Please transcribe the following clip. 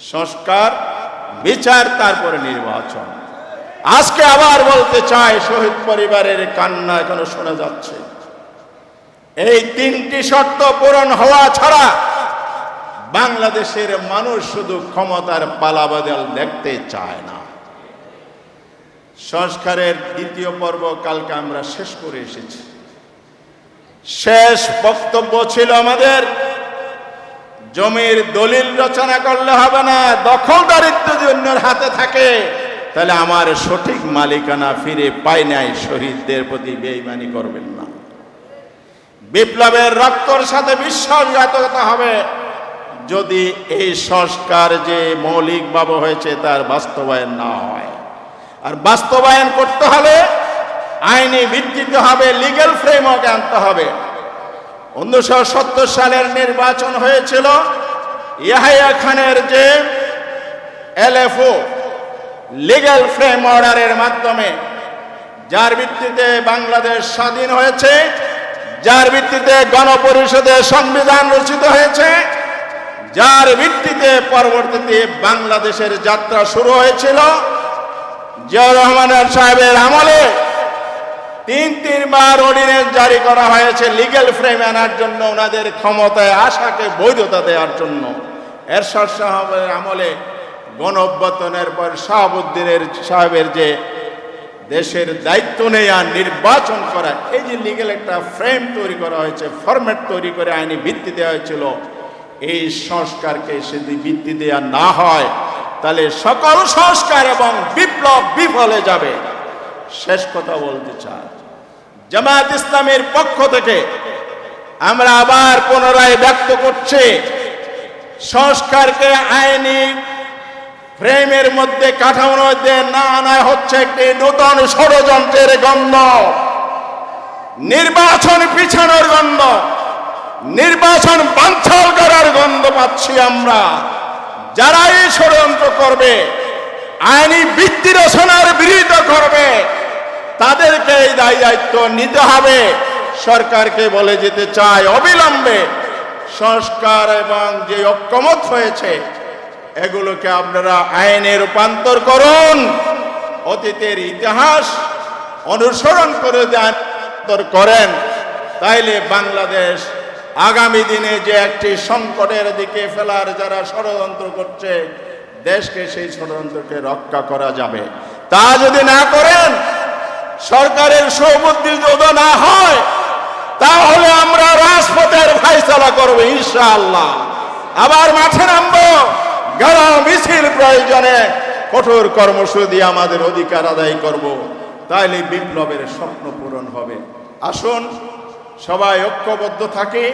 সংস্কার, বিচার, তারপরে নির্বাচন। আজকে আবার বলতে চাই, শহীদ পরিবারের কান্না এখনও শোনা যাচ্ছে। এই তিনটি শর্ত পূরণ হওয়া ছাড়া বাংলাদেশের মানুষ শুধু ক্ষমতার পালাবদল দেখতে চায় না। সংস্কারের দ্বিতীয় পর্ব কালকে আমরা শেষ করে এসেছি। শেষ বক্তব্য ছিল আমাদের জমির দলিল রচনা করলে হবে না দখলদারিত্ব যদি অন্যের হাতে থাকে। তাহলে আমার সঠিক মালিকানা ফিরে পাই নাই, শহীদদের প্রতি বেইমানি করবেন না। বিপ্লবের রক্তর সাথে বিশ্বাসঘাতকতা হবে। যদি এই সংস্কার যে মৌলিকভাবে হয়েছে, তার বাস্তবায়ন না হয়। আর বাস্তবায়ন করতে হলে আইনি ভিত্তিতে হবে লিগ্যাল ফ্রেমওয়ার্ক আনতে হবে। উনিশশো সত্তর সালের নির্বাচন হয়েছিল। ইয়াহিয়া খানের যে এলএফও লিগ্যাল ফ্রেম অর্ডারের মাধ্যমে, যার ভিত্তিতে বাংলাদেশ স্বাধীন হয়েছে, যার ভিত্তিতে গণপরিষদের সংবিধান রচিত হয়েছে, যার ভিত্তিতে পরবর্তীতে বাংলাদেশের যাত্রা শুরু হয়েছিল। জিয়াউর রহমানের সাহেবের আমলে তিন তিনবার অর্ডিনেন্স জারি করা হয়েছে লিগ্যাল ফ্রেম আনার জন্য ওনাদের ক্ষমতায় আশাকে বৈধতা দেওয়ার জন্য। এরশাদ সাহেবের আমলে গণ অভ্যর্থনের পর শাহাবুদ্দিনের সাহেবের যে দেশের দায়িত্ব নেয়া নির্বাচন করা, এই যে লিগেল একটা ফ্রেম তৈরি করা হয়েছে ফরম্যাট তৈরি করে আইনি ভিত্তি দেওয়া হয়েছিল, এই সংস্কারকে যদি ভিত্তি দেওয়া না হয়, তাহলে সকল সংস্কার এবং বিপ্লব বিফলে যাবে। শেষ কথা বলতে চাই। জামায়াত ইসলামের পক্ষ থেকে আমরা আবার পুনরায় ব্যক্ত করছি, সংস্কারকে আইনি ফ্রেমের মধ্যে কাঠামোর মধ্যে না আনা হচ্ছে একটি নতুন ষড়যন্ত্রের গন্ধ। নির্বাচন পিছানোর গন্ধ, নির্বাচন বাঞ্ছাল করার গন্ধ পাচ্ছি আমরা। যারা এই ষড়যন্ত্র করবে, আইনি ভিত্তি রচনার বিরোধিতা করবে তাদেরকে এই দায়ী দায়িত্ব নিতে হবে। সরকারকে বলে যেতে চায় অবিলম্বে। সংস্কার এবং যে ঐক্যমত হয়েছে, এগুলোকে আপনারা আইনে রূপান্তর করুন। অতীতের ইতিহাস অনুসরণ করে দেন করেন, তাইলে বাংলাদেশ আগামী দিনে যে একটি সংকটের দিকে ফেলার যারা ষড়যন্ত্র করছে, দেশকে সেই ষড়যন্ত্রকে রক্ষা করা যাবে। তা যদি না করেন সরকারের সৌবুদ্ধি যদি না হয়, তাহলে আমরা রাজপথের ফাইসলা করব ইনশাআল্লাহ। আবার মাঠে নামবো। মিছিল প্রয়োজনে কঠোর কর্মসূচি আমাদের অধিকার আদায় করব। তাইলে বিপ্লবের স্বপ্ন পূরণ হবে। আসুন, সবাই ঐক্যবদ্ধ থাকি।